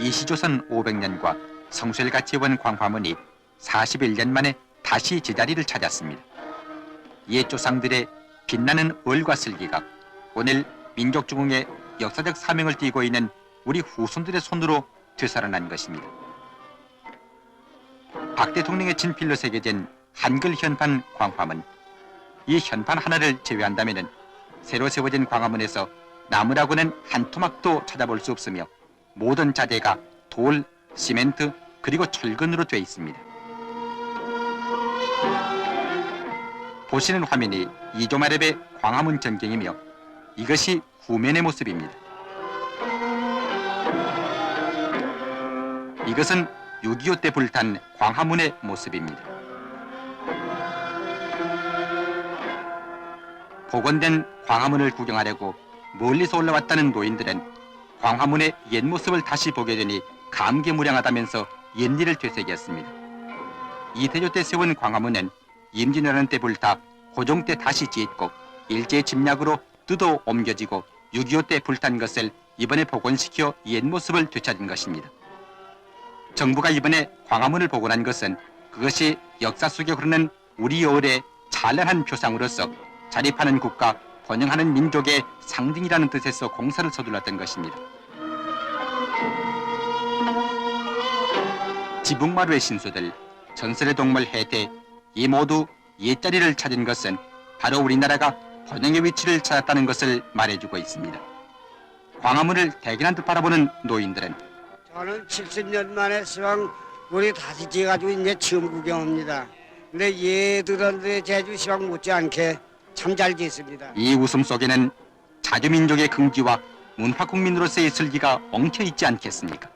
이시조선 500년과 성수를 같이 온 광화문이 41년 만에 다시 제자리를 찾았습니다. 옛 조상들의 빛나는 얼과 슬기가 오늘 민족중흥의 역사적 사명을 띠고 있는 우리 후손들의 손으로 되살아난 것입니다. 박 대통령의 친필로 새겨진 한글 현판 광화문. 이 현판 하나를 제외한다면 새로 세워진 광화문에서 나무라고는 한 토막도 찾아볼 수 없으며 모든 자재가 돌, 시멘트 그리고 철근으로 되어 있습니다. 보시는 화면이 이조마렵의 광화문 전경이며 이것이 후면의 모습입니다. 이것은 6.25 때 불탄 광화문의 모습입니다. 복원된 광화문을 구경하려고 멀리서 올라왔다는 노인들은 광화문의 옛 모습을 다시 보게 되니 감개무량하다면서 옛일을 되새겼습니다. 이태조 때 세운 광화문은 임진왜란 때 불타 고종 때 다시 짓고 일제 침략으로 뜯어 옮겨지고 6.25 때 불탄 것을 이번에 복원시켜 옛 모습을 되찾은 것입니다. 정부가 이번에 광화문을 복원한 것은 그것이 역사 속에 흐르는 우리 여울의 찬란한 표상으로서 자립하는 국가, 번영하는 민족의 상징이라는 뜻에서 공사를 서둘렀던 것입니다. 지붕마루의 신수들, 전설의 동물 해태, 이 모두 옛자리를 찾은 것은 바로 우리나라가 번영의 위치를 찾았다는 것을 말해주고 있습니다. 광화문을 대견한 듯 바라보는 노인들은 저는 70년 만에 시방 우리 다시 지어가지고 이제 처음 구경합니다. 근데 얘들은 제주 시방 못지않게 참잘 짓습니다. 이 웃음 속에는 자주민족의 긍지와 문화국민으로서의 슬기가 엉켜 있지 않겠습니까?